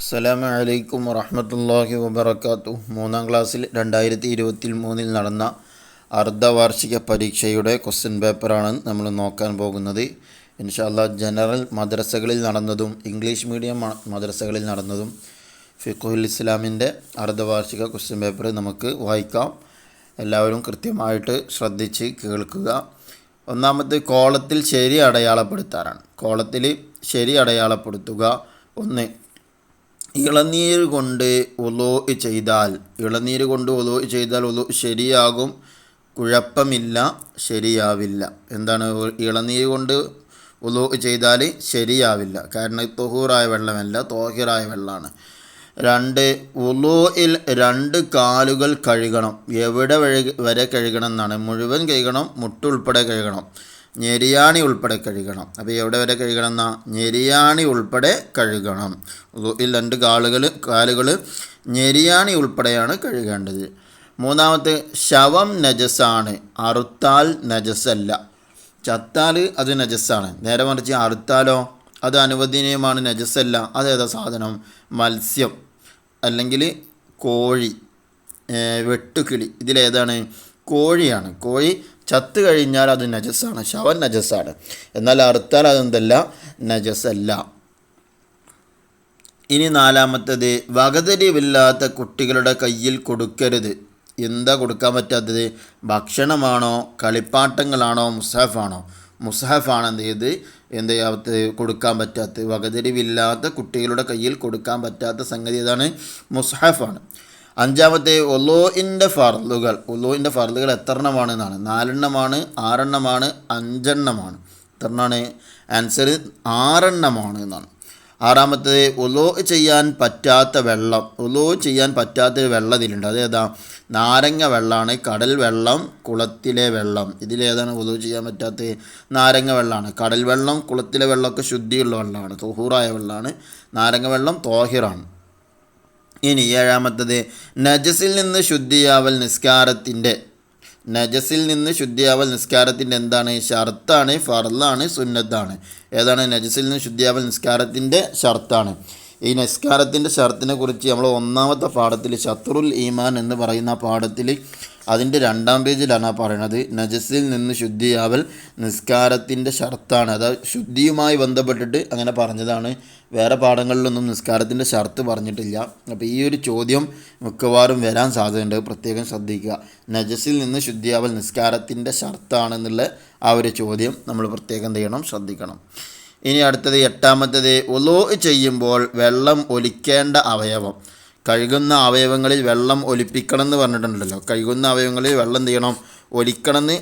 അസ്സലാമു അലൈക്കും വറഹമത്തല്ലാഹി വബർക്കാത്തു മൂന്നാം ക്ലാസ്സിൽ രണ്ടായിരത്തി ഇരുപത്തി മൂന്നിൽ നടന്ന അർദ്ധവാർഷിക പരീക്ഷയുടെ ക്വസ്റ്റ്യൻ പേപ്പറാണ് നമ്മൾ നോക്കാൻ പോകുന്നത്. ഇൻഷാല്ല ജനറൽ മദ്രസകളിൽ നടന്നതും ഇംഗ്ലീഷ് മീഡിയം മദ്രസകളിൽ നടന്നതും ഫിഖുൽ ഇസ്ലാമിന്റെ അർദ്ധവാർഷിക ക്വസ്റ്റ്യൻ പേപ്പർ നമുക്ക് വായിക്കാം. എല്ലാവരും കൃത്യമായിട്ട് ശ്രദ്ധിച്ച് കേൾക്കുക. ഒന്നാമത്തെ കോളത്തിൽ ശരി അടയാളപ്പെടുത്താറാണ് കോളത്തിൽ ശരി അടയാളപ്പെടുത്തുക. ഒന്ന് ഇളനീര് കൊണ്ട് ഒലോ ചെയ്താൽ ഇളനീർ കൊണ്ട് ഒലോ ചെയ്താൽ ഒലോ ശരിയാകും കുഴപ്പമില്ല ശരിയാവില്ല. എന്താണ് ഇളനീർ കൊണ്ട് ഒലോ ചെയ്താൽ ശരിയാവില്ല? കാരണം തൊഹൂറായ വെള്ളമല്ല തോഹിറായ വെള്ളമാണ്. രണ്ട് ഉലോയിൽ രണ്ട് കാലുകൾ കഴുകണം. എവിടെ വരെ കഴുകണം എന്നാണ്. മുഴുവൻ കഴുകണം മുട്ടുൾപ്പെടെ കഴുകണം. ഞെരിയാണി ഉൾപ്പെടെ കഴുകണം. അപ്പോൾ എവിടെ വരെ കഴുകണം എന്നാ? ഞെരിയാണി ഉൾപ്പെടെ കഴുകണം. ഈ രണ്ട് കാലുകൾ കാലുകൾ ഞെരിയാണി ഉൾപ്പെടെയാണ് കഴുകേണ്ടത്. മൂന്നാമത്തെ ശവം നജസാണ്. അറുത്താൽ നജസല്ല ചത്താൽ അത് നജസ്സാണ്. നേരെ മറിച്ച് അറുത്താലോ? അത് അനുവദനീയമാണ് നജസ്സല്ല. അതേതാ സാധനം? മത്സ്യം. അല്ലെങ്കിൽ കോഴി. വെട്ടുക്കിളി. ഇതിലേതാണ്? കോഴിയാണ്. കോഴി ചത്ത് കഴിഞ്ഞാൽ അത് നജസ്സാണ്. ശവൻ നജസ്സാണ്. എന്നാൽ അറുത്താൽ അതെന്തല്ല? നജസ്സല്ല. ഇനി നാലാമത്തത് വകതിരിവില്ലാത്ത കുട്ടികളുടെ കയ്യിൽ കൊടുക്കരുത്. എന്താ കൊടുക്കാൻ പറ്റാത്തത്? ഭക്ഷണമാണോ? കളിപ്പാട്ടങ്ങളാണോ? മുസാഫാണോ മുസാഫാണ് എന്ത് ചെയ്ത്? എന്ത് ചെയ്യാത്ത കൊടുക്കാൻ പറ്റാത്തത്? വകതിരിവില്ലാത്ത കുട്ടികളുടെ കയ്യിൽ കൊടുക്കാൻ പറ്റാത്ത സംഗതി ഏതാണ്? മുസാഫാണ് അഞ്ചാമത്തെ ഒലോയിന്റെ ഫർലുകൾ ഒലോയിന്റെ ഫർലുകൾ എത്ര എണ്ണമാണ് എന്നാണ്. നാലെണ്ണമാണ് ആറെണ്ണമാണ് അഞ്ചെണ്ണമാണ്. എത്രണ്ണമാണ് ആൻസർ ആറെണ്ണമാണ് എന്നാണ്. ആറാമത്തത് ഒലോ ചെയ്യാൻ പറ്റാത്ത വെള്ളം. ഒലോ ചെയ്യാൻ പറ്റാത്ത വെള്ളം ഇതിലുണ്ട്. അതേതാ നാരങ്ങ വെള്ളമാണ്. കടൽ വെള്ളം കുളത്തിലെ വെള്ളം. ഇതിലേതാണ് ഒലോ ചെയ്യാൻ പറ്റാത്ത? നാരങ്ങ വെള്ളമാണ്. കടൽ വെള്ളം കുളത്തിലെ വെള്ളമൊക്കെ ശുദ്ധിയുള്ള വെള്ളമാണ്. തൊഹൂറായ വെള്ളമാണ്. നാരങ്ങ വെള്ളം തോഹിറാണ്. ഇനി ഏഴാമത്തത് നജസിൽ നിന്ന് ശുദ്ധിയാവൽ നിസ്കാരത്തിന്റെ. നജസിൽ നിന്ന് ശുദ്ധിയാവൽ നിസ്കാരത്തിന്റെ എന്താണ്? ഷർത്താണ് ഫറലാണ് സുന്നത്താണ്. ഏതാണ്? നജസിൽ നിന്ന് ശുദ്ധിയാവൽ നിസ്കാരത്തിന്റെ ഷർത്താണ്. ഈ നിസ്കാരത്തിന്റെ ഷർത്തിനെ കുറിച്ച് നമ്മൾ ഒന്നാമത്തെ പാഠത്തിൽ ശത്രുൽ ഈമാൻ എന്ന് പറയുന്ന പാഠത്തിൽ അതിന്റെ രണ്ടാം പേജിലാണ് ആ പറയുന്നത്. നജസിൽ നിന്ന് ശുദ്ധിയാവൽ നിസ്കാരത്തിന്റെ ഷർത്താണ്. അതായത് ശുദ്ധിയുമായി ബന്ധപ്പെട്ടിട്ട് അങ്ങനെ പറഞ്ഞതാണ്. വേറെ പാഠങ്ങളിലൊന്നും നിസ്കാരത്തിന്റെ ഷർത്ത് പറഞ്ഞിട്ടില്ല. അപ്പോൾ ഈ ഒരു ചോദ്യം മിക്കവാറും വരാൻ സാധ്യതയുണ്ട്. പ്രത്യേകം ശ്രദ്ധിക്കുക. നജസിൽ നിന്ന് ശുദ്ധിയാവൽ നിസ്കാരത്തിന്റെ ഷർത്താണെന്നുള്ള ആ ഒരു ചോദ്യം നമ്മൾ പ്രത്യേകം ചെയ്യണം? ശ്രദ്ധിക്കണം. ഇനി അടുത്തത് എട്ടാമത്തത്. ഒലോ ചെയ്യുമ്പോൾ വെള്ളം ഒലിക്കേണ്ട അവയവം. കഴുകുന്ന അവയവങ്ങളിൽ വെള്ളം ഒലിപ്പിക്കണം എന്ന് പറഞ്ഞിട്ടുണ്ടല്ലോ. കഴുകുന്ന അവയവങ്ങളിൽ വെള്ളം എന്ത് ചെയ്യണം? ഒലിക്കണമെന്ന്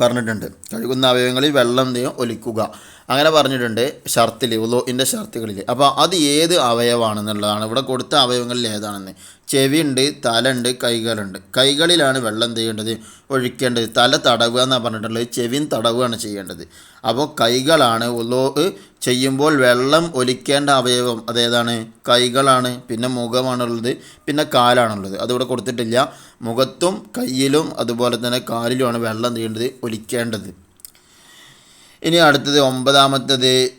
പറഞ്ഞിട്ടുണ്ട്. കഴുകുന്ന അവയവങ്ങളിൽ വെള്ളം എന്ത് ചെയ്യണം? ഒലിക്കുക. അങ്ങനെ പറഞ്ഞിട്ടുണ്ട് ഷർത്തിൽ ഉലോയിന്റെ ഷർത്തുകളിൽ അപ്പോൾ അത് ഏത് അവയവാണെന്നുള്ളതാണ്. ഇവിടെ കൊടുത്ത അവയവങ്ങളിൽ ഏതാണെന്ന്. ചെവിയുണ്ട് തലയുണ്ട് കൈകളുണ്ട്. കൈകളിലാണ് വെള്ളം ചെയ്യേണ്ടത്? ഒഴിക്കേണ്ടത്. തല തടവുക എന്നാണ് പറഞ്ഞിട്ടുള്ളത്. ചെവിൻ തടവുകയാണ് ചെയ്യേണ്ടത്. അപ്പോൾ കൈകളാണ് ഉലോ ചെയ്യുമ്പോൾ വെള്ളം ഒലിക്കേണ്ട അവയവം. അതേതാണ് കൈകളാണ്. പിന്നെ മുഖമാണുള്ളത്. പിന്നെ കാലാണുള്ളത്. അതിവിടെ കൊടുത്തിട്ടില്ല. മുഖത്തും കയ്യിലും അതുപോലെ തന്നെ കാലിലുമാണ് വെള്ളം ചെയ്യേണ്ടത്? ഒലിക്കേണ്ടത്. ഇനി അടുത്തത് ഒമ്പതാമത്തത്.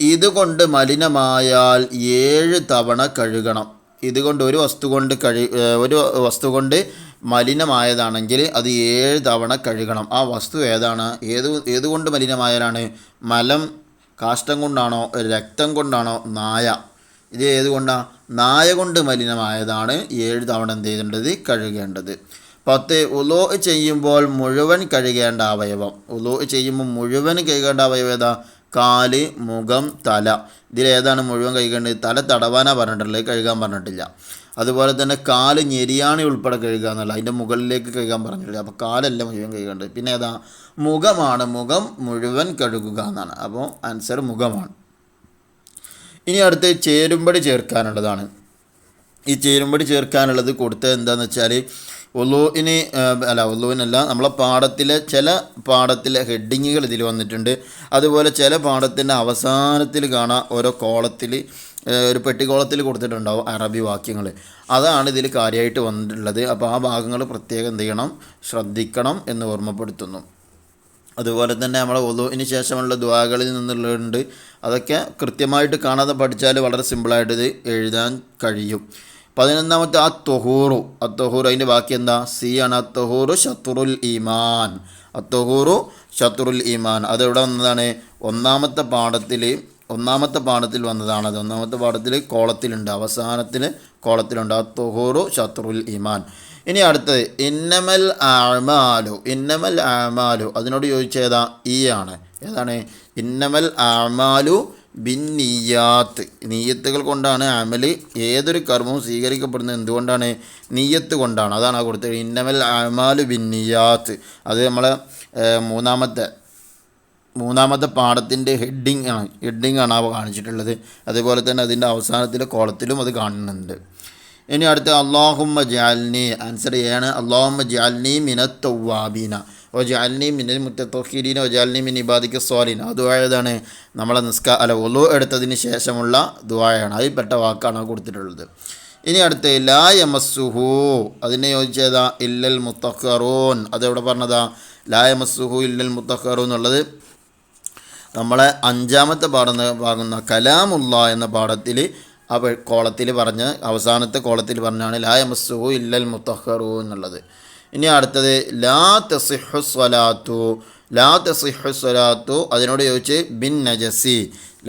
ഇതുകൊണ്ട് മലിനമായാൽ ഏഴ് തവണ കഴുകണം. ഇതുകൊണ്ട് ഒരു വസ്തു കൊണ്ട് കഴി ഒരു വസ്തു കൊണ്ട് മലിനമായതാണെങ്കിൽ അത് ഏഴ് തവണ കഴുകണം. ആ വസ്തു ഏതാണ്? ഏത് ഏതുകൊണ്ട് മലിനമായാലാണ്? മലം കാഷ്ടം കൊണ്ടാണോ രക്തം കൊണ്ടാണോ നായ. ഇത് ഏതുകൊണ്ടാണ് നായ കൊണ്ട് മലിനമായതാണ് ഏഴ് തവണ എന്ത് ചെയ്യേണ്ടത്? കഴുകേണ്ടത്. പത്ത് ഉലോ ചെയ്യുമ്പോൾ മുഴുവൻ കഴുകേണ്ട അവയവം. ഉലോ ചെയ്യുമ്പോൾ മുഴുവൻ കഴുകേണ്ട അവയവം ഏതാ? കാൽ മുഖം തല. ഇതിലേതാണ് മുഴുവൻ കഴുകേണ്ടത്? തല തടവാനാണ് പറഞ്ഞിട്ടുള്ളത്. കഴുകാൻ പറഞ്ഞിട്ടില്ല. അതുപോലെ തന്നെ കാൽ ഞെരിയാണി ഉൾപ്പെടെ കഴുകുക എന്നല്ല. അതിന്റെ മുകളിലേക്ക് കഴുകാൻ പറഞ്ഞിട്ടില്ല. അപ്പോൾ കാലല്ല മുഴുവൻ കഴുകേണ്ടത്. പിന്നെ ഏതാ? മുഖമാണ്. മുഖം മുഴുവൻ കഴുകുക എന്നാണ്. അപ്പോൾ ആൻസർ മുഖമാണ്. ഇനി അടുത്ത് ചേരുമ്പടി ചേർക്കാനുള്ളതാണ്. ഈ ചേരുമ്പടി ചേർക്കാനുള്ളത് കൊടുത്തത് എന്താണെന്ന് വെച്ചാൽ ഒലുവിന് അല്ല ഒലുവിനല്ല നമ്മളെ പാഠത്തിലെ ചില പാഠത്തിലെ ഹെഡിങ്ങുകൾ ഇതിൽ വന്നിട്ടുണ്ട്. അതുപോലെ ചില പാഠത്തിന്റെ അവസാനത്തിൽ കാണാം ഓരോ കോളത്തിൽ ഒരു പെട്ടിക്കോളത്തിൽ കൊടുത്തിട്ടുണ്ടാവും അറബി വാക്യങ്ങൾ. അതാണ് ഇതിൽ കാര്യമായിട്ട് വന്നിട്ടുള്ളത്. അപ്പോൾ ആ ഭാഗങ്ങൾ പ്രത്യേകം എന്ത് ചെയ്യണം? ശ്രദ്ധിക്കണം എന്ന് ഓർമ്മപ്പെടുത്തുന്നു. അതുപോലെ തന്നെ നമ്മളെ ഒതുവിന് ശേഷമുള്ള ദ്വാകളിൽ നിന്നുള്ളതുണ്ട്. അതൊക്കെ കൃത്യമായിട്ട് കാണാതെ പഠിച്ചാൽ വളരെ സിമ്പിളായിട്ട് ഇത് എഴുതാൻ കഴിയും. പതിനൊന്നാമത്തെ ആ തൊഹൂറു ആ അതിന്റെ ബാക്കി എന്താ? സി ആണ് അത്തഹൂറു തൊഹൂറു ഷത്തുറുൽ ഈമാൻ. ആ തൊഹൂറു ഷത്തുറുൽ ഈമാൻ അതെവിടെ വന്നതാണ്? ഒന്നാമത്തെ പാഠത്തിൽ ഒന്നാമത്തെ പാഠത്തിൽ വന്നതാണ് അത്. ഒന്നാമത്തെ പാഠത്തിൽ കോളത്തിലുണ്ട്. അവസാനത്തിൽ കോളത്തിലുണ്ട്. ആ തൊഹൂറു ഷത്തുറുൽ ഈമാൻ. ഇനി അടുത്തത്. ഇന്നമൽ ആമാലു ഇന്നമൽ ആമാലു അതിനോട് ചോദിച്ചേതാ ഈ ആണ് ഏതാണ്? ഇന്നമൽ ആമാലു ബിൻ നീയാത്ത് നീയത്തുകൾ കൊണ്ടാണ് അമൽ ഏതൊരു കർമ്മവും സ്വീകരിക്കപ്പെടുന്നത് എന്തുകൊണ്ടാണ്? നീയത്ത് കൊണ്ടാണ്. അതാണ് ആ കൊടുത്തത്. ഇന്നമൽ ആമാലു ബിൻ നീയാത്ത് അത് നമ്മളെ മൂന്നാമത്തെ മൂന്നാമത്തെ പാഠത്തിന്റെ ഹെഡിങ് ആണ്. ഹെഡിങ് ആണ് അവ കാണിച്ചിട്ടുള്ളത്. അതുപോലെ തന്നെ അതിന്റെ അവസാനത്തിലെ കോളത്തിലും അത് കാണുന്നുണ്ട്. ഇനി അടുത്ത അള്ളാഹുമ്മ ജാൽനി. ആൻസർ ചെയ്യാണ് അള്ളാഹുമ്മ ജാൽനി മിനത്തൗവാബീന. ഓ മിന്നൽ മിനൽ ഒജാലിനി മിൻ ഇബാദിക്ക് സ്വാലിന ആ ദുആയതാണ് നമ്മളെ നിസ്കാ അല്ല ഒലു എടുത്തതിന് ശേഷമുള്ള ദുആയാണ്. അതിൽപ്പെട്ട വാക്കാണ് കൊടുത്തിട്ടുള്ളത്. ഇനി അടുത്ത ലാ യമസ്സുഹു. അതിനെ യോജിച്ചതാ? ഇല്ലൽ മുത്തഖറൂൻ. അതെവിടെ പറഞ്ഞതാ? ലാ യമസ്സുഹു ഇല്ലൽ മുത്തഖറൂ എന്നുള്ളത് നമ്മളെ അഞ്ചാമത്തെ പാടുന്ന പാകുന്ന കലാമുള്ള എന്ന പാഠത്തിൽ ആ കോളത്തിൽ പറഞ്ഞ് അവസാനത്തെ കോളത്തിൽ പറഞ്ഞാണ് ലാ യമസ്സുഹു ഇല്ലൽ മുത്തഹറു എന്നുള്ളത്. ഇനി അടുത്തത് ലാ തസിഹു സ്വലാത്തു. ലാ തസിഹു സ്വലാത്തു അതിനോട് ചോദിച്ച് ബിൻ നജസി.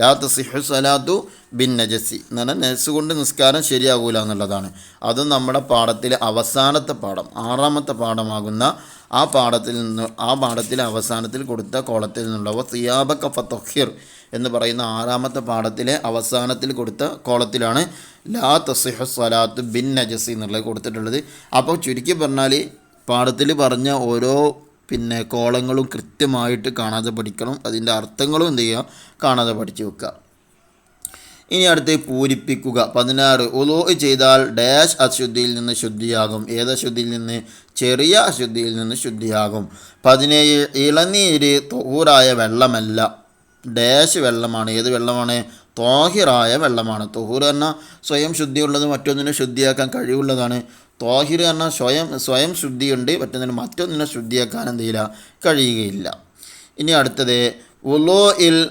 ലാ തസിഹു സ്വലാത്തു ബിൻ നജസി. എന്ന് പറഞ്ഞാൽ നജസ് കൊണ്ട് നിസ്കാരം ശരിയാകൂല എന്നുള്ളതാണ്. അതും നമ്മുടെ പാഠത്തിലെ അവസാനത്തെ പാഠം ആറാമത്തെ പാഠമാകുന്ന ആ പാഠത്തിൽ നിന്ന് ആ പാഠത്തിലെ അവസാനത്തിൽ കൊടുത്ത കോളത്തിൽ നിന്നുള്ള സിയാബക്ക ഫത്തഹിർ എന്ന് പറയുന്ന ആറാമത്തെ പാഠത്തിലെ അവസാനത്തിൽ കൊടുത്ത കോളത്തിലാണ് ലാ തസിഹു സ്വലാത്ത് ബിൻ നജസി എന്നുള്ളത് കൊടുത്തിട്ടുള്ളത്. അപ്പോൾ ചുരുക്കി പറഞ്ഞാൽ പാഠത്തിൽ പറഞ്ഞ ഓരോ പിന്നെ കോളങ്ങളും കൃത്യമായിട്ട് കാണാതെ പഠിക്കണം. അതിന്റെ അർത്ഥങ്ങളും എന്ത് ചെയ്യുക? കാണാതെ പഠിച്ചു വെക്കുക. ഇനി അടുത്ത് പൂരിപ്പിക്കുക. പതിനാറ്. ഉലോ ചെയ്താൽ ഡാഷ് അശുദ്ധിയിൽ നിന്ന് ശുദ്ധിയാകും. ഏത് അശുദ്ധിയിൽ നിന്ന്? ചെറിയ അശുദ്ധിയിൽ നിന്ന് ശുദ്ധിയാകും. പതിനേഴ്. ഇളനീര് തൊഹൂറായ വെള്ളമല്ല. ഡാഷ് വെള്ളമാണ്. ഏത് വെള്ളമാണ്? തോഹിറായ വെള്ളമാണ്. തൊഹൂർ എന്ന സ്വയം ശുദ്ധിയുള്ളത് മറ്റൊന്നിനെ ശുദ്ധിയാക്കാൻ കഴിവുള്ളതാണ്. തോഹിർ പറഞ്ഞാൽ സ്വയം സ്വയം ശുദ്ധിയുണ്ട് പറ്റുന്നതിന് മറ്റൊന്നിനെ ശുദ്ധിയാക്കാൻ എന്ത് ചെയ്യില്ല കഴിയുകയില്ല. ഇനി അടുത്തത് ഉലോ ഇൽ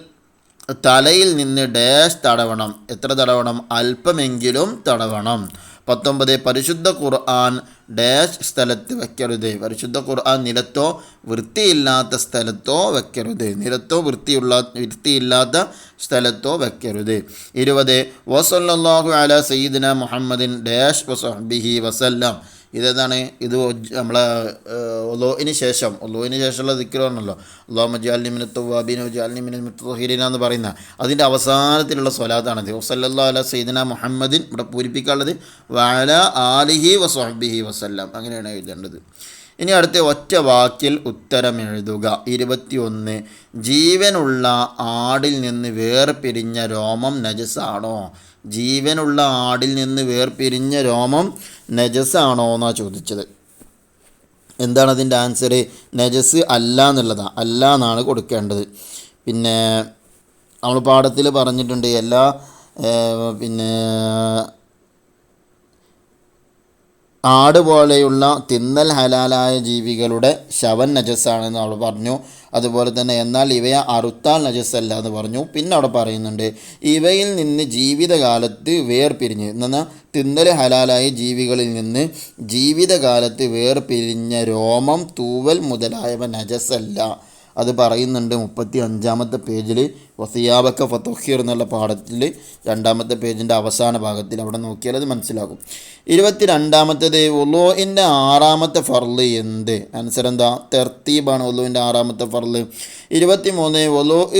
തലയിൽ നിന്ന് ഡാഷ് തടവണം. എത്ര തടവണം? അല്പമെങ്കിലും തടവണം. പത്തൊമ്പത് പരിശുദ്ധ ഖുർആൻ ഡാഷ് സ്ഥലത്ത് വയ്ക്കരുത് പരിശുദ്ധ ഖുർആൻ നിലത്തോ വൃത്തിയില്ലാത്ത സ്ഥലത്തോ വയ്ക്കരുത് നിലത്തോ വൃത്തിയുള്ള വൃത്തിയില്ലാത്ത സ്ഥലത്തോ വയ്ക്കരുത് ഇരുപത് വസല്ലാഹു അല സയ്യിദിന മുഹമ്മദിൻ ഡാഷ് വസഹബിഹി വസല്ലാം. ഇതേതാണ് ഇത് നമ്മളെ ഒലോയിന് ശേഷം ഒലോയിന് ശേഷമുള്ള ദിക്കറാണല്ലോ അള്ളാഹ് മജാലിനി മിന തവാബീൻ ജാലിനി മിന മുത്തഹീരീന എന്ന് പറയുന്ന. അതിന്റെ അവസാനത്തിലുള്ള സ്വലാത്താണിത് വസല്ലാ അല സൈദന മുഹമ്മദിൻ ഇവിടെ പൂരിപ്പിക്കാനുള്ളത് വാല ആലിഹി വസ്ഹബിഹി വസല്ലാം. അങ്ങനെയാണ് എഴുതേണ്ടത്. ഇനി അടുത്ത ഒറ്റ വാക്കിൽ ഉത്തരം എഴുതുക. ഇരുപത്തിയൊന്ന്. ജീവനുള്ള ആടിൽ നിന്ന് വേർപിരിഞ്ഞ രോമം നജസാണോ? ജീവനുള്ള ആടിൽ നിന്ന് വേർപിരിഞ്ഞ രോമം നജസാണോ എന്നാണ് ചോദിച്ചത്. എന്താണ് അതിന്റെ ആൻസർ നജസ് അല്ല എന്നുള്ളതാണ് അല്ല എന്നാണ് കൊടുക്കേണ്ടത്. പിന്നെ നമ്മൾ പാഠത്തിൽ പറഞ്ഞിട്ടുണ്ട് എല്ലാ പിന്നെ ആട് പോലെയുള്ള തിന്നൽ ഹലാലായ ജീവികളുടെ ശവൻ നജസ്സാണെന്ന് അവൾ പറഞ്ഞു. അതുപോലെ തന്നെ എന്നാൽ ഇവയെ അറുത്താൽ നജസ്സല്ല എന്ന് പറഞ്ഞു. പിന്നെ അവിടെ പറയുന്നുണ്ട് ഇവയിൽ നിന്ന് ജീവിതകാലത്ത് വേർപിരിഞ്ഞ് എന്നാൽ തിന്നൽ ഹലാലായ ജീവികളിൽ നിന്ന് ജീവിതകാലത്ത് വേർപിരിഞ്ഞ രോമം തൂവൽ മുതലായവ നജസ്സല്ല. അത് പറയുന്നുണ്ട് മുപ്പത്തി അഞ്ചാമത്തെ പേജിൽ വസിയാബക്ക ഫത്തുഹിർ എന്നുള്ള പാഠത്തിൽ രണ്ടാമത്തെ പേജിന്റെ അവസാന ഭാഗത്തിൽ അവിടെ നോക്കിയാൽ അത് മനസ്സിലാകും. ഇരുപത്തി രണ്ടാമത്തേത് ഒലോയിന്റെ ആറാമത്തെ ഫർൾ എന്ത്? ആൻസർ എന്താ? തെർത്തീബാണ് ഒലോയിന്റെ ആറാമത്തെ ഫർൾ. ഇരുപത്തി മൂന്ന് ഒലോ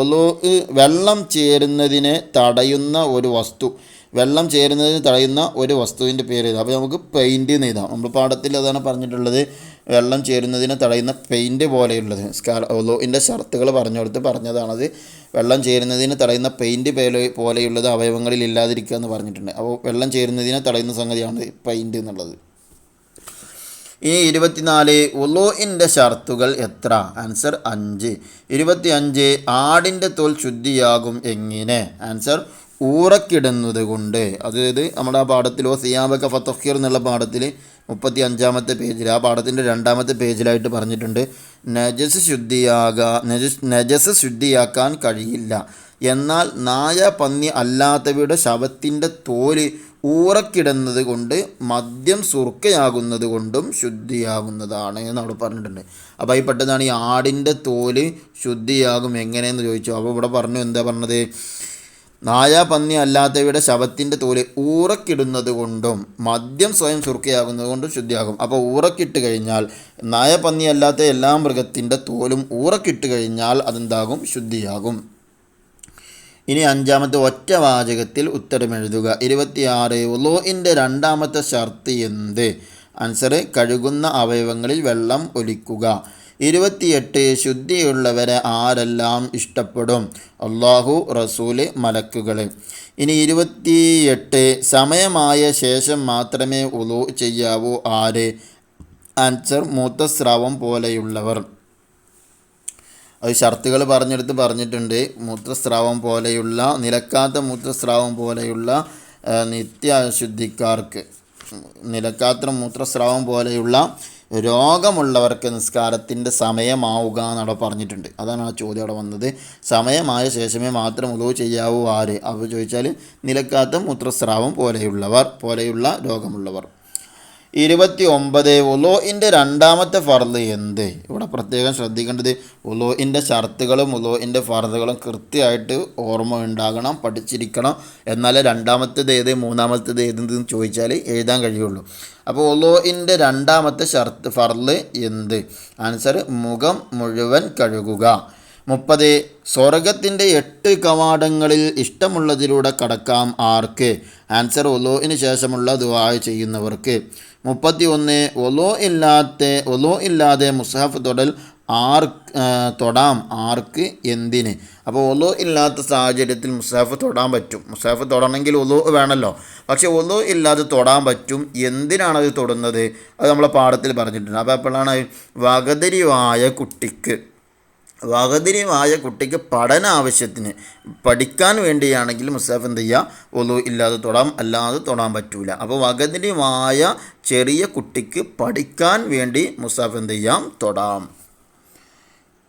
ഒലോ വെള്ളം ചേരുന്നതിനെ തടയുന്ന ഒരു വസ്തു. വെള്ളം ചേരുന്നതിന് തടയുന്ന ഒരു വസ്തുവിന്റെ പേര് അപ്പോൾ നമുക്ക് പെയിന്റ് എന്ന് എഴുതാം. നമ്മൾ പാഠത്തിൽ അതാണ് പറഞ്ഞിട്ടുള്ളത്. വെള്ളം ചേരുന്നതിനെ തടയുന്ന പെയിന്റ് പോലെയുള്ളത്. സ്കാ ഒലോയിന്റെ ഷർത്തുകൾ പറഞ്ഞു കൊടുത്ത് പറഞ്ഞതാണത്. വെള്ളം ചേരുന്നതിന് തടയുന്ന പെയിന്റ് പോലെ പോലെയുള്ളത് അവയവങ്ങളിൽ ഇല്ലാതിരിക്കുക എന്ന് പറഞ്ഞിട്ടുണ്ട്. അപ്പോൾ വെള്ളം ചേരുന്നതിനെ തടയുന്ന സംഗതിയാണ് പെയിന്റ് എന്നുള്ളത്. ഇനി ഇരുപത്തിനാല് ഒലോയിന്റെ ഷർത്തുകൾ എത്ര? ആൻസർ അഞ്ച്. ഇരുപത്തി അഞ്ച് ആടിന്റെ തോൽ ശുദ്ധിയാകും എങ്ങനെ? ആൻസർ ഊറക്കിടുന്നത് കൊണ്ട്. അതായത് നമ്മുടെ ആ പാഠത്തിലോ സിയാബക്ക ഫത്തഖീർ എന്നുള്ള പാഠത്തിൽ മുപ്പത്തി അഞ്ചാമത്തെ പേജിൽ ആ പാഠത്തിന്റെ രണ്ടാമത്തെ പേജിലായിട്ട് പറഞ്ഞിട്ടുണ്ട് നജസ് ശുദ്ധിയാകാ നജസ് നജസ് ശുദ്ധിയാക്കാൻ കഴിയില്ല. എന്നാൽ നായ പന്നി അല്ലാത്തവയുടെ ശവത്തിന്റെ തോൽ ഊറക്കിടുന്നത് കൊണ്ട് മദ്യം സുർക്കയാകുന്നത് കൊണ്ടും ശുദ്ധിയാകുന്നതാണ് എന്ന് അവിടെ പറഞ്ഞിട്ടുണ്ട്. അപ്പോൾ ഈ പെട്ടതാണ് ഈ ആടിന്റെ തോൽ ശുദ്ധിയാകും എങ്ങനെയെന്ന് ചോദിച്ചു. അപ്പോൾ ഇവിടെ പറഞ്ഞു എന്താ പറഞ്ഞത്? നായ പന്നി അല്ലാത്തവയുടെ ശവത്തിന്റെ തോൽ ഊറക്കിടുന്നത് കൊണ്ടും മദ്യം സ്വയം സുർക്കയാകുന്നത് കൊണ്ടും ശുദ്ധിയാകും. അപ്പോൾ ഊറക്കിട്ട് കഴിഞ്ഞാൽ നായ പന്നി അല്ലാത്ത എല്ലാ മൃഗത്തിന്റെ തോലും ഊറക്കിട്ട് കഴിഞ്ഞാൽ അതെന്താകും? ശുദ്ധിയാകും. ഇനി അഞ്ചാമത്തെ ഒറ്റ വാചകത്തിൽ ഉത്തരം എഴുതുക. ഇരുപത്തിയാറ് ഒലോയിന്റെ രണ്ടാമത്തെ ഷർത്ത് എന്ത്? ആൻസർ കഴുകുന്ന അവയവങ്ങളിൽ വെള്ളം ഒലിക്കുക. ഇരുപത്തിയെട്ട് ശുദ്ധിയുള്ളവരെ ആരെല്ലാം ഇഷ്ടപ്പെടും? അള്ളാഹു റസൂൽ മലക്കുകൾ ഇനി ഇരുപത്തിയെട്ട് സമയമായ ശേഷം മാത്രമേ ഉലു ചെയ്യാവൂ ആര്? ആൻസർ മൂത്രസ്രാവം പോലെയുള്ളവർ. അത് ഷർത്തുകൾ പറഞ്ഞെടുത്ത് പറഞ്ഞിട്ടുണ്ട്. മൂത്രസ്രാവം പോലെയുള്ള നിലക്കാത്ത മൂത്രസ്രാവം പോലെയുള്ള നിത്യ അശുദ്ധിക്കാർക്ക് നിലക്കാത്ത മൂത്രസ്രാവം പോലെയുള്ള രോഗമുള്ളവർക്ക് നിസ്കാരത്തിന്റെ സമയമാവുക എന്നവിടെ പറഞ്ഞിട്ടുണ്ട്. അതാണ് ആ ചോദ്യം അവിടെ വന്നത്. സമയമായ ശേഷമേ മാത്രം ഉദവ് ചെയ്യാവൂ ആര്? അപ്പോൾ ചോദിച്ചാൽ നിലക്കാത്ത മൂത്രസ്രാവം പോലെയുള്ളവർ പോലെയുള്ള രോഗമുള്ളവർ. ഇരുപത്തി ഒമ്പത് ഉലോയിന്റെ രണ്ടാമത്തെ ഫർദ് എന്ത്? ഇവിടെ പ്രത്യേകം ശ്രദ്ധിക്കേണ്ടത് ഉലോയിന്റെ ഷർത്തുകളും ഉലോയിന്റെ ഫർദുകളും കൃത്യമായിട്ട് ഓർമ്മ ഉണ്ടാകണം പഠിച്ചിരിക്കണം. എന്നാലേ രണ്ടാമത്തേത് ഏത് മൂന്നാമത്തേത് ഏതെന്ന് ചോദിച്ചാൽ എഴുതാൻ കഴിയുള്ളൂ. അപ്പോൾ ഉലോയിന്റെ രണ്ടാമത്തെ ഷർത്ത് ഫർദ് എന്ത്? ആൻസർ മുഖം മുഴുവൻ കഴുകുക. മുപ്പത്. സ്വർഗത്തിന്റെ എട്ട് കവാടങ്ങളിൽ ഇഷ്ടമുള്ളതിലൂടെ കടക്കാം ആർക്ക്? ആൻസർ ഒലോയിന് ശേഷമുള്ള ദുആ ചെയ്യുന്നവർക്ക്. മുപ്പത്തി ഒന്ന് ഒലോ ഇല്ലാത്ത ഒലോ ഇല്ലാതെ മുസാഫ് തൊടൽ ആർക്ക് തൊടാം. ആർക്ക്? എന്തിന്? അപ്പോൾ ഒലോ ഇല്ലാത്ത സാഹചര്യത്തിൽ മുസാഫ് തൊടാൻ പറ്റും. മുസാഫ് തൊടണമെങ്കിൽ ഒലോ വേണമല്ലോ പക്ഷേ ഒലോ ഇല്ലാതെ തൊടാൻ പറ്റും. എന്തിനാണ് അത് തൊടുന്നത്? അത് നമ്മളെ പാഠത്തിൽ പറഞ്ഞിട്ടുണ്ട്. അപ്പോൾ അപ്പോഴാണ് വകതിരിവായ കുട്ടിക്ക്. വകതിരിവായ കുട്ടിക്ക് പഠന ആവശ്യത്തിന് പഠിക്കാൻ വേണ്ടിയാണെങ്കിൽ മുസാഫ് എന്ത് ചെയ്യുക ഒലു ഇല്ലാതെ തൊടാം അല്ലാതെ തൊടാൻ പറ്റൂല. അപ്പോൾ വകതിരിയുമായ ചെറിയ കുട്ടിക്ക് പഠിക്കാൻ വേണ്ടി മുസാഫ് എന്ത് ചെയ്യാം? തൊടാം.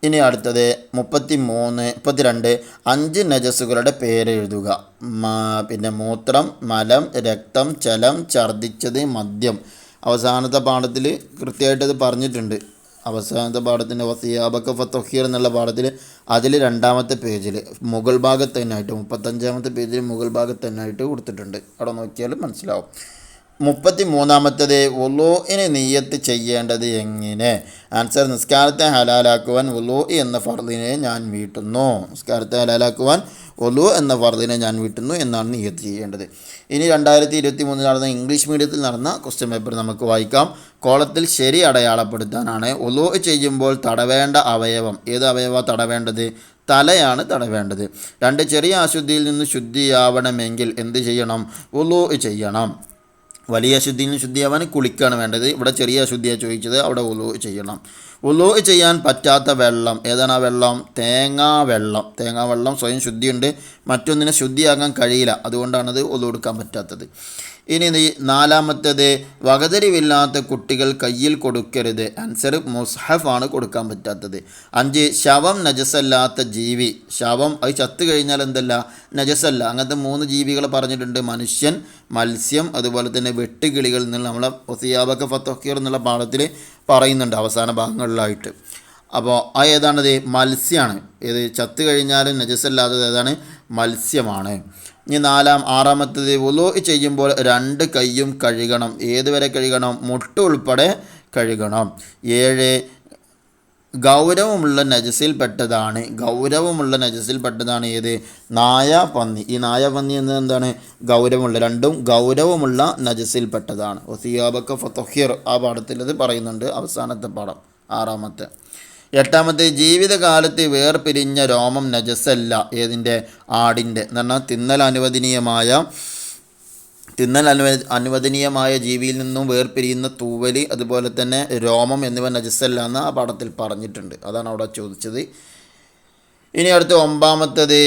ഇനി അടുത്തത് മുപ്പത്തി മൂന്ന് മുപ്പത്തിരണ്ട് അഞ്ച് നജസ്സുകളുടെ പേര് എഴുതുക. പിന്നെ മൂത്രം മലം രക്തം ചലം ഛർദ്ദിച്ചത് മദ്യം. അവസാനത്തെ പാഠത്തിൽ കൃത്യമായിട്ടത് പറഞ്ഞിട്ടുണ്ട്. അവസാനത്തെ പാഠത്തിന്റെ വസിയാബക്ക ഫത്തഹീർ എന്നുള്ള പാഠത്തിൽ അതിൽ രണ്ടാമത്തെ പേജിൽ മുഗൾ ഭാഗത്ത് തന്നെയായിട്ട് മുപ്പത്തഞ്ചാമത്തെ പേജിൽ മുഗൾ ഭാഗത്ത് തന്നെയായിട്ട് കൊടുത്തിട്ടുണ്ട്. അവിടെ നോക്കിയാൽ മനസ്സിലാവും. മുപ്പത്തി മൂന്നാമത്തത് ഉലോയിന് നീയത്ത് ചെയ്യേണ്ടത് എങ്ങനെ? ആൻസർ നിസ്കാരത്തെ ഹലാലാക്കുവാൻ ഉലു എന്ന ഫർദിനെ ഞാൻ വീട്ടുന്നു. നിസ്കാരത്തെ ഹലാലാക്കുവാൻ ഒലു എന്ന ഫർദിനെ ഞാൻ വീട്ടുന്നു എന്നാണ് നിയത്ത് ചെയ്യേണ്ടത്. ഇനി രണ്ടായിരത്തി ഇരുപത്തി മൂന്നിൽ നടന്ന ഇംഗ്ലീഷ് മീഡിയത്തിൽ നടന്ന ക്വസ്റ്റ്യൻ പേപ്പർ നമുക്ക് വായിക്കാം. കോളത്തിൽ ശരി അടയാളപ്പെടുത്താനാണ്. ഒലു ചെയ്യുമ്പോൾ തടവേണ്ട അവയവം. ഏത് അവയവ തടവേണ്ടത്? തലയാണ് തടവേണ്ടത്. രണ്ട് ചെറിയ അശുദ്ധിയിൽ നിന്ന് ശുദ്ധിയാവണമെങ്കിൽ എന്ത് ചെയ്യണം? ഒലു ചെയ്യണം. വലിയ അശുദ്ധിയിൽ നിന്ന് ശുദ്ധിയാവാൻ കുളിക്കാണ് വേണ്ടത്. ഇവിടെ ചെറിയ അശുദ്ധിയാണ് ചോദിച്ചത്. അവിടെ ഉലു ചെയ്യണം. ഉലു ചെയ്യാൻ പറ്റാത്ത വെള്ളം. ഏതാണ് ആ വെള്ളം? തേങ്ങാ വെള്ളം. തേങ്ങാ വെള്ളം സ്വയം ശുദ്ധിയുണ്ട്. മറ്റൊന്നിനെ ശുദ്ധിയാകാൻ കഴിയില്ല. അതുകൊണ്ടാണത് ഉലു എടുക്കാൻ പറ്റാത്തത്. ഇനി നീ നാലാമത്തേത് വകതിരിവില്ലാത്ത കുട്ടികൾ കയ്യിൽ കൊടുക്കരുത്. ആൻസർ മുസ്ഹഫാണ് കൊടുക്കാൻ പറ്റാത്തത്. അഞ്ച് ശവം നജസല്ലാത്ത ജീവി. ശവം അത് ചത്തു കഴിഞ്ഞാൽ എന്തല്ല? നജസല്ല. അങ്ങനത്തെ മൂന്ന് ജീവികൾ പറഞ്ഞിട്ടുണ്ട്. മനുഷ്യൻ മത്സ്യം അതുപോലെ തന്നെ വെട്ടുകിളികൾ എന്നുള്ള നമ്മളെ ഒസിയാബക്ക ഫത്തോക്കീർ എന്നുള്ള പാഠത്തിൽ പറയുന്നുണ്ട് അവസാന ഭാഗങ്ങളിലായിട്ട്. അപ്പോൾ ആ ഏതാണത്? മത്സ്യമാണ് ഏത് ചത്തു കഴിഞ്ഞാലും നജസല്ലാത്തത് ഏതാണ്? മത്സ്യമാണ്. ഇനി നാലാം ആറാമത്തത് ഉലോ ചെയ്യുമ്പോൾ രണ്ട് കൈയും കഴുകണം. ഏതുവരെ കഴുകണം? മുട്ട ഉൾപ്പെടെ കഴുകണം. ഏഴ് ഗൗരവമുള്ള നജസിൽപ്പെട്ടതാണ് ഗൗരവമുള്ള നജസിൽപ്പെട്ടതാണ് ഏത്? നായ പന്നി. ഈ നായ പന്നി എന്നത് എന്താണ്? ഗൗരവമുള്ള രണ്ടും ഗൗരവമുള്ള നജസിൽപ്പെട്ടതാണ് ഒസിയാബക്ക ഫത്തഹിർ ആ പാഠത്തിൽ അത് പറയുന്നുണ്ട്. അവസാനത്തെ പാഠം ആറാമത്തെ. എട്ടാമത്തെ ജീവിതകാലത്ത് വേർപിരിഞ്ഞ രോമം നജസ്സല്ല ഏതിന്റെ? ആടിന്റെ. എന്ന് പറഞ്ഞാൽ തിന്നൽ അനുവദനീയമായ തിന്നൽ അനുവ അനുവദനീയമായ ജീവിയിൽ നിന്നും വേർപിരിയുന്ന തൂവലി അതുപോലെ തന്നെ രോമം എന്നിവ നജസ്സല്ല എന്ന് ആ പാഠത്തിൽ പറഞ്ഞിട്ടുണ്ട്. അതാണ് അവിടെ ചോദിച്ചത്. ഇനി അടുത്ത ഒമ്പാമത്തത്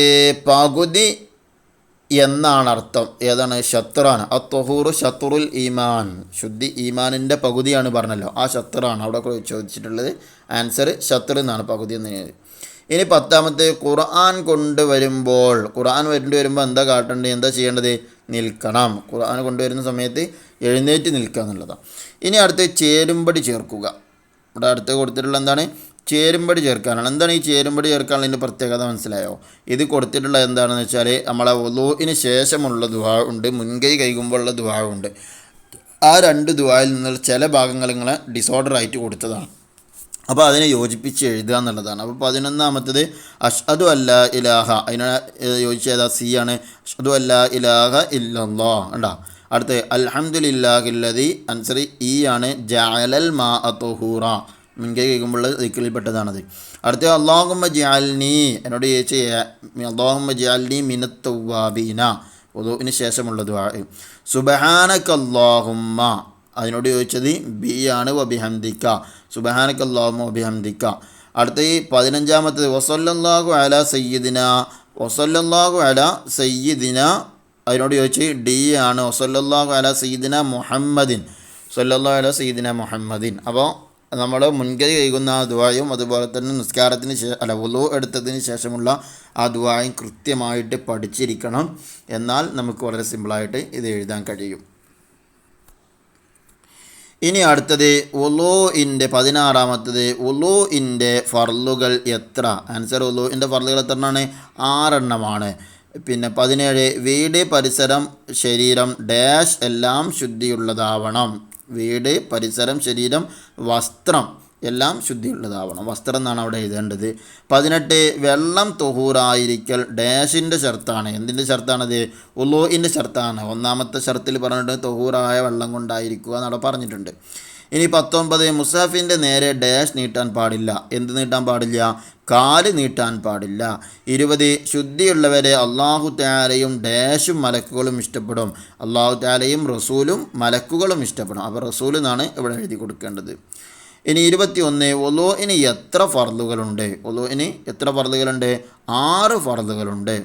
പകുതി എന്നാണ് അർത്ഥം ഏതാണ്? ശത്രാണ് ആ തൊഹൂറു ശത്രുൽ ഈമാൻ. ശുദ്ധി ഈമാനിന്റെ പകുതിയാണ് പറഞ്ഞല്ലോ. ആ ശത്രാണ് അവിടെ ചോദിച്ചിട്ടുള്ളത് ആൻസർ ശത്രു എന്നാണ് പകുതി എന്ന്. ഇനി പത്താമത്തെ ഖുർആൻ കൊണ്ടുവരുമ്പോൾ ഖുർആൻ വരേണ്ടി വരുമ്പോൾ എന്താ കാട്ടേണ്ടത്? എന്താ ചെയ്യേണ്ടത്? നിൽക്കണം. ഖുർആൻ കൊണ്ടുവരുന്ന സമയത്ത് എഴുന്നേറ്റ് നിൽക്കുക എന്നുള്ളതാണ്. ഇനി അടുത്ത് ചേരുമ്പടി ചേർക്കുക. ഇവിടെ അടുത്ത് കൊടുത്തിട്ടുള്ള എന്താണ്? ചേരുമ്പടി ചേർക്കാനാണ്. എന്താണ് ഈ ചേരുമ്പടി ചേർക്കാനുള്ള ഇതിന്റെ പ്രത്യേകത മനസ്സിലായോ? ഇത് കൊടുത്തിട്ടുള്ള എന്താണെന്ന് വെച്ചാൽ നമ്മളെ ഒലുവിന് ശേഷമുള്ള ദുഹാവുണ്ട് ഉണ്ട് മുൻകൈ കൈകുമ്പോഴുള്ള ദുവാ ഉണ്ട്. ആ രണ്ട് ദുവായിൽ നിന്നുള്ള ചില ഭാഗങ്ങൾ ഇങ്ങനെ ഡിസോർഡർ ആയിട്ട് കൊടുത്തതാണ്. അപ്പോൾ അതിനെ യോജിപ്പിച്ച് എഴുതുക എന്നുള്ളതാണ്. അപ്പോൾ പതിനൊന്നാമത്തത് അഷ്അദു അല്ല ഇലാഹ. അതിനെ യോജിച്ച സി ആണ്. അഷ്അദു അല്ല ഇലാഹ ഇല്ലല്ലാ. ഉണ്ടാ അടുത്ത് അൽഹംദുലില്ലാഹില്ലതി അൻസറി ഈ ആണ്. ജാലൽ മാ അത്തുഹൂറ മുൻകൈ കേൾക്കുമ്പോൾ ദിക്കിൽപ്പെട്ടതാണത് അടുത്ത അള്ളാഹുമ്മ ജിയാൽനി എന്നോട് ചോദിച്ച അള്ളാഹുമ്മ ജിയാൽനി മിനത്തവാബീന ശേഷമുള്ള ദുആ. സുബഹാനക്കല്ലാഹുമ്മ അതിനോട് ചോദിച്ചത് ബി ആണ് വബിഹംദിക്ക സുബഹാനക്കല്ലാഹുമ്മ വബിഹംദിക്ക അടുത്ത ഈ പതിനഞ്ചാമത്തത് വസല്ലാഹു അല സയ്യിദിന വസല്ലാഹു അല സയ്യിദിന അതിനോട് ചോദിച്ച് ഡി ആണ് വസല്ലാഹു അല സയ്യിദിന മുഹമ്മദിൻ സല്ലല്ലാഹു അല സയ്യിദിന മുഹമ്മദിൻ അപ്പോൾ നമ്മൾ മുൻകൈ കൈകുന്ന ആ ദുവായും അതുപോലെ തന്നെ നിസ്കാരത്തിന് ശേഷം അല്ല ഉലു എടുത്തതിന് ശേഷമുള്ള ആ ദുവായും കൃത്യമായിട്ട് പഠിച്ചിരിക്കണം. എന്നാൽ നമുക്ക് വളരെ സിമ്പിളായിട്ട് ഇത് എഴുതാൻ കഴിയും. ഇനി അടുത്തത് ഉലൂഇന്റെ പതിനാറാമത്തത് ഉലൂഇന്റെ ഫർലുകൾ എത്ര? ആൻസർ ഉലൂഇന്റെ ഫർലുകൾ എത്ര എണ്ണമാണ് ആറെണ്ണമാണ്. പിന്നെ പതിനേഴ് വീട് പരിസരം ശരീരം ഡാഷ് എല്ലാം ശുദ്ധിയുള്ളതാവണം. വീട് പരിസരം ശരീരം വസ്ത്രം എല്ലാം ശുദ്ധിയുള്ളതാവണം. വസ്ത്രം എന്നാണ് അവിടെ എഴുതേണ്ടത്. പതിനെട്ട് വെള്ളം തൊഹൂറായിരിക്കൽ ഡാഷിന്റെ ഷർത്താണ്. എന്തിന്റെ ഷർത്താണത്? ഉലോയിന്റെ ഷർത്താണ്. ഒന്നാമത്തെ ഷർത്തിൽ പറഞ്ഞിട്ട് തൊഹൂറായ വെള്ളം കൊണ്ടായിരിക്കുക എന്നവിടെ പറഞ്ഞിട്ടുണ്ട്. ഇനി പത്തൊമ്പത് മുസാഫിന്റെ നേരെ ഡാഷ് നീട്ടാൻ പാടില്ല. എന്ത് നീട്ടാൻ പാടില്ല? കാൽ നീട്ടാൻ പാടില്ല. ഇരുപത് ശുദ്ധിയുള്ളവരെ അള്ളാഹു താലയും ഡാഷും മലക്കുകളും ഇഷ്ടപ്പെടും. അള്ളാഹു താലയും റസൂലും മലക്കുകളും ഇഷ്ടപ്പെടും. അപ്പോൾ റസൂൽ എന്നാണ് ഇവിടെ എഴുതി കൊടുക്കേണ്ടത്. ഇനി ഇരുപത്തി ഒന്ന് ഒലോയിന് എത്ര ഫർദുകളുണ്ട്? ഒലോയിന് എത്ര ഫർദുകളുണ്ട്? ആറ് ഫർദുകളുണ്ട്.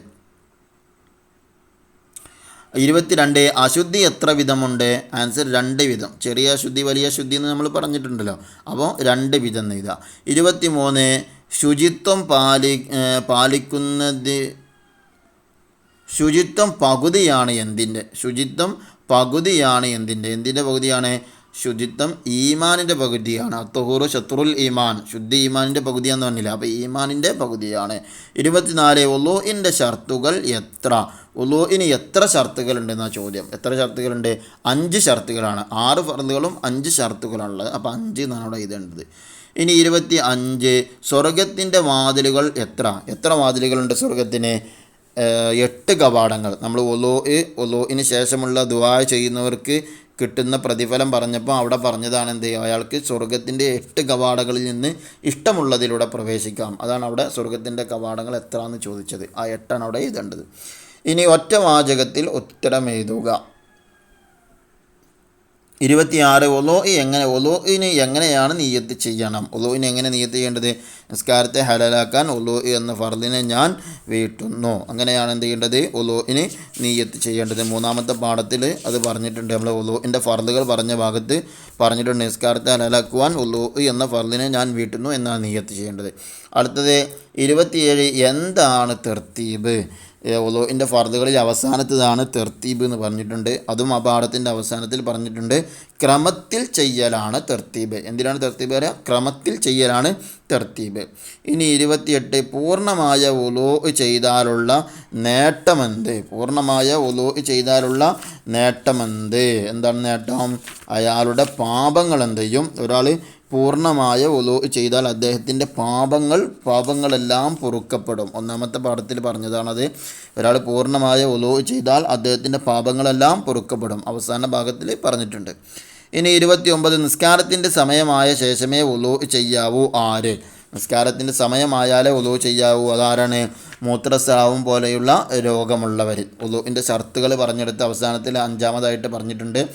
ഇരുപത്തിരണ്ട് അശുദ്ധി എത്ര വിധമുണ്ട്? ആൻസർ രണ്ട് വിധം. ചെറിയ അശുദ്ധി വലിയ അശുദ്ധി എന്ന് നമ്മൾ പറഞ്ഞിട്ടുണ്ടല്ലോ. അപ്പോൾ രണ്ട് വിധം എന്ന് എഴുതുക. ഇരുപത്തി മൂന്ന് ശുചിത്വം പാലി പാലിക്കുന്നത് ശുചിത്വം പകുതിയാണ് എന്തിന്റെ? ശുചിത്വം പകുതിയാണ് എന്തിന്റെ? എന്തിന്റെ പകുതിയാണ്? ശുചിത്വം ഈമാനിന്റെ പകുതിയാണ്. അത്തഹൂറു ശത്രുൽ ഈമാൻ. ശുദ്ധി ഈമാനിന്റെ പകുതിയാന്ന് പറഞ്ഞില്ല? അപ്പോൾ ഈമാനിന്റെ പകുതിയാണ്. ഇരുപത്തിനാല് ഒലോഇന്റെ ഷർത്തുകൾ എത്ര? ഒലോയിന് എത്ര ഷർത്തുകൾ ഉണ്ടെന്നാ ചോദ്യം. എത്ര ഷർത്തുകളുണ്ട്? അഞ്ച് ഷർത്തുകളാണ്. ആറ് ഫർദുകളും അഞ്ച് ഷർത്തുകളാണുള്ളത് അപ്പോൾ അഞ്ച് എന്നാണ് അവിടെ എഴുതേണ്ടത്. ഇനി ഇരുപത്തി അഞ്ച് സ്വർഗത്തിന്റെ വാതിലുകൾ എത്ര? എത്ര വാതിലുകളുണ്ട് സ്വർഗത്തിന് എട്ട് കവാടങ്ങൾ. നമ്മൾ ഒലോ ഒലോയിന് ശേഷമുള്ള ദുവാ ചെയ്യുന്നവർക്ക് കിട്ടുന്ന പ്രതിഫലം പറഞ്ഞപ്പോൾ അവിടെ പറഞ്ഞതാണ് എന്ത് അയാൾക്ക് സ്വർഗത്തിന്റെ എട്ട് കവാടങ്ങളിൽ നിന്ന് ഇഷ്ടമുള്ളതിലൂടെ പ്രവേശിക്കാം. അതാണ് അവിടെ സ്വർഗത്തിന്റെ കവാടങ്ങൾ എത്ര എന്ന് ചോദിച്ചത്. ആ എട്ടാണ് അവിടെ എഴുതേണ്ടത്. ഇനി ഒറ്റ വാചകത്തിൽ ഉത്തരം എഴുതുക ഇരുപത്തിയാറ് ഒലോ എങ്ങനെ ഒലോയിന് എങ്ങനെയാണ് നീയത്ത് ചെയ്യണം? ഒലോയിന് എങ്ങനെ നീയത്ത് ചെയ്യേണ്ടത്? നിസ്കാരത്തെ ഹലാലാക്കാൻ ഒലോ എന്ന ഫർദിനെ ഞാൻ വീട്ടുന്നു. അങ്ങനെയാണ് എന്ത് ചെയ്യേണ്ടത്? ഒലോയിന് നീയത്ത് ചെയ്യേണ്ടത്. മൂന്നാമത്തെ പാഠത്തിൽ അത് പറഞ്ഞിട്ടുണ്ട്. നമ്മൾ ഒലോയിന്റെ ഫർദുകൾ പറഞ്ഞ ഭാഗത്ത് പറഞ്ഞിട്ടുണ്ട്. നിസ്കാരത്തെ ഹലാലാക്കുവാൻ ഒലോ എന്ന ഫർദിനെ ഞാൻ വീട്ടുന്നു എന്നാണ് നീയത്ത് ചെയ്യേണ്ടത്. അടുത്തത് ഇരുപത്തിയേഴ് എന്താണ് തെർത്തീബ്? ഒലോയിന്റെ ഫർദുകളിൽ അവസാനത്തതാണ് തെർത്തീബ് എന്ന് പറഞ്ഞിട്ടുണ്ട്. അതും ആ പാഠത്തിന്റെ അവസാനത്തിൽ പറഞ്ഞിട്ടുണ്ട്. ക്രമത്തിൽ ചെയ്യലാണ് തെർത്തീബ്. എന്തിനാണ് തെർത്തീബ് പറയുക ക്രമത്തിൽ ചെയ്യലാണ് തെർത്തീബ്. ഇനി ഇരുപത്തിയെട്ട് പൂർണമായ ഒലോ ചെയ്താലുള്ള നേട്ടമെന്ത്? പൂർണമായ ഒലോ ചെയ്താലുള്ള നേട്ടമെന്ത്? എന്താണ് നേട്ടം? അയാളുടെ പാപങ്ങൾ എന്ത് ഒരാൾ പൂർണമായ ഒലു ചെയ്താൽ അദ്ദേഹത്തിന്റെ പാപങ്ങൾ പാപങ്ങളെല്ലാം പൊറുക്കപ്പെടും. ഒന്നാമത്തെ പാഠത്തിൽ പറഞ്ഞതാണത് ഒരാൾ പൂർണമായ ഒലു ചെയ്താൽ അദ്ദേഹത്തിന്റെ പാപങ്ങളെല്ലാം പൊറുക്കപ്പെടും. അവസാന ഭാഗത്തിൽ പറഞ്ഞിട്ടുണ്ട്. ഇനി ഇരുപത്തി ഒമ്പത് നിസ്കാരത്തിന്റെ സമയമായ ശേഷമേ ഒലു ചെയ്യാവൂ. ആര്? നിസ്കാരത്തിന്റെ സമയമായാലേ ഒലു ചെയ്യാവൂ. അതാരാണ്? മൂത്രസ്രാവം പോലെയുള്ള രോഗമുള്ളവർ. ഒലുവിന്റെ ഷർത്തുകൾ പറഞ്ഞെടുത്ത് അവസാനത്തിൽ അഞ്ചാമതായിട്ട് പറഞ്ഞിട്ടുണ്ട്.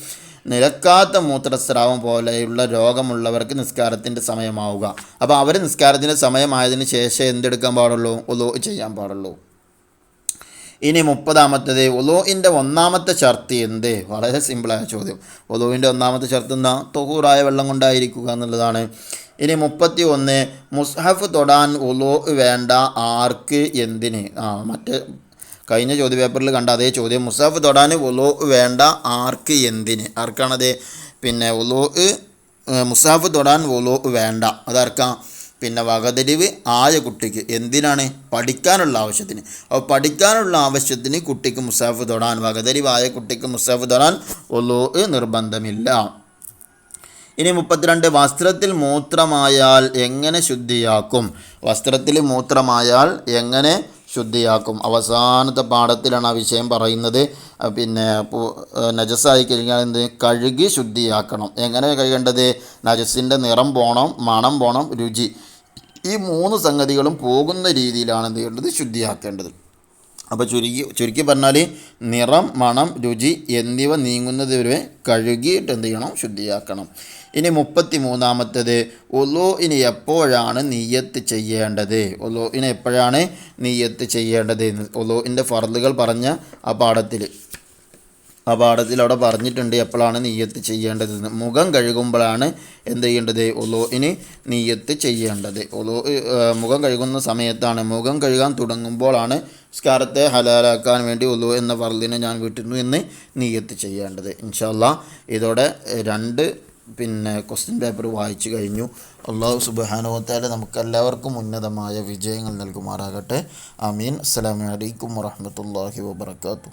നിലക്കാത്ത മൂത്രസ്രാവം പോലെയുള്ള രോഗമുള്ളവർക്ക് നിസ്കാരത്തിന്റെ സമയമാവുക. അപ്പോൾ അവർ നിസ്കാരത്തിന്റെ സമയമായതിനു ശേഷം എന്തെടുക്കാൻ പാടുള്ളൂ? ഒലോ ചെയ്യാൻ പാടുള്ളൂ. ഇനി മുപ്പതാമത്തത് ഒലോയിന്റെ ഒന്നാമത്തെ ഷർത്ത് എന്ത്? വളരെ സിമ്പിളായ ചോദ്യം. ഒലോവിന്റെ ഒന്നാമത്തെ ഷർത്ത് എന്താ? തൊഹൂറായ വെള്ളം കൊണ്ടായിരിക്കുക എന്നുള്ളതാണ്. ഇനി മുപ്പത്തി ഒന്ന് മുസ്ഹഫ് തൊടാൻ ഒലോ വേണ്ട ആർക്ക് എന്തിന്? ആ മറ്റേ കഴിഞ്ഞ ചോദ്യ പേപ്പറിൽ കണ്ട അതേ ചോദ്യം. മുസാഫ് തൊടാൻ ഒലോ വേണ്ട ആർക്ക് എന്തിന്? ആർക്കാണത്? പിന്നെ ഒലോ മുസാഫ് തൊടാൻ ഒലോ വേണ്ട. അതാർക്കാം? പിന്നെ വകതിരിവ് ആയ കുട്ടിക്ക് എന്തിനാണ്? പഠിക്കാനുള്ള ആവശ്യത്തിന്. അപ്പോൾ പഠിക്കാനുള്ള ആവശ്യത്തിന് കുട്ടിക്ക് മുസാഫ് തൊടാൻ വകതിരിവായ കുട്ടിക്ക് മുസാഫ് തൊടാൻ ഒലോ നിർബന്ധമില്ല. ഇനി മുപ്പത്തിരണ്ട് വസ്ത്രത്തിൽ മൂത്രമായാൽ എങ്ങനെ ശുദ്ധിയാക്കും? വസ്ത്രത്തിൽ മൂത്രമായാൽ എങ്ങനെ ശുദ്ധിയാക്കും. അവസാനത്തെ പാഠത്തിലാണ് ആ വിഷയം പറയുന്നത്. പിന്നെ നജസ്സായി കഴിഞ്ഞാൽ എന്ത്? കഴുകി ശുദ്ധിയാക്കണം. എങ്ങനെ കഴുകേണ്ടത്? നജസ്സിന്റെ നിറം പോകണം മണം പോകണം രുചി. ഈ മൂന്ന് സംഗതികളും പോകുന്ന രീതിയിലാണ് എന്ത് ചെയ്യേണ്ടത്? ശുദ്ധിയാക്കേണ്ടത്. അപ്പോൾ ചുരുക്കി ചുരുക്കി പറഞ്ഞാൽ നിറം മണം രുചി എന്നിവ നീങ്ങുന്നത് വരെ കഴുകിയിട്ട് എന്ത് ചെയ്യണം? ശുദ്ധിയാക്കണം. ഇനി മുപ്പത്തി മൂന്നാമത്തേത് ഒലോ ഇനി എപ്പോഴാണ് നീയത്ത് ചെയ്യേണ്ടത്? ഒലോ ഇനി എപ്പോഴാണ് നീയത്ത് ചെയ്യേണ്ടത്? ഒലോയിന്റെ ഫർദുകൾ പറഞ്ഞ ആ പാഠത്തിൽ. ആ പാഠത്തിൽ അവിടെ പറഞ്ഞിട്ടുണ്ട് എപ്പോഴാണ് നീയത്ത് ചെയ്യേണ്ടത്. മുഖം കഴുകുമ്പോഴാണ് എന്ത് ചെയ്യേണ്ടത്? ഒലോയിന് നീയത്ത് ചെയ്യേണ്ടത്. ഒലോ മുഖം കഴുകുന്ന സമയത്താണ്. മുഖം കഴുകാൻ തുടങ്ങുമ്പോഴാണ് സ്കാരത്തെ ഹലാലാക്കാൻ വേണ്ടി ഒലു എന്ന ഫർദിനെ ഞാൻ വിട്ടിരുന്നു എന്ന് നീയത്ത് ചെയ്യേണ്ടത്. ഇൻഷാല്ല ഇതോടെ രണ്ട് പിന്നെ ക്വസ്റ്റ്യൻ പേപ്പർ വായിച്ചു കഴിഞ്ഞു. അള്ളാഹു സുബാനുവത്താല നമുക്കെല്ലാവർക്കും ഉന്നതമായ വിജയങ്ങൾ നൽകുമാറാകട്ടെ. അമീൻ അസ്സലാമലൈക്കും വറഹമത്തല്ലാഹി വബർക്കാത്തു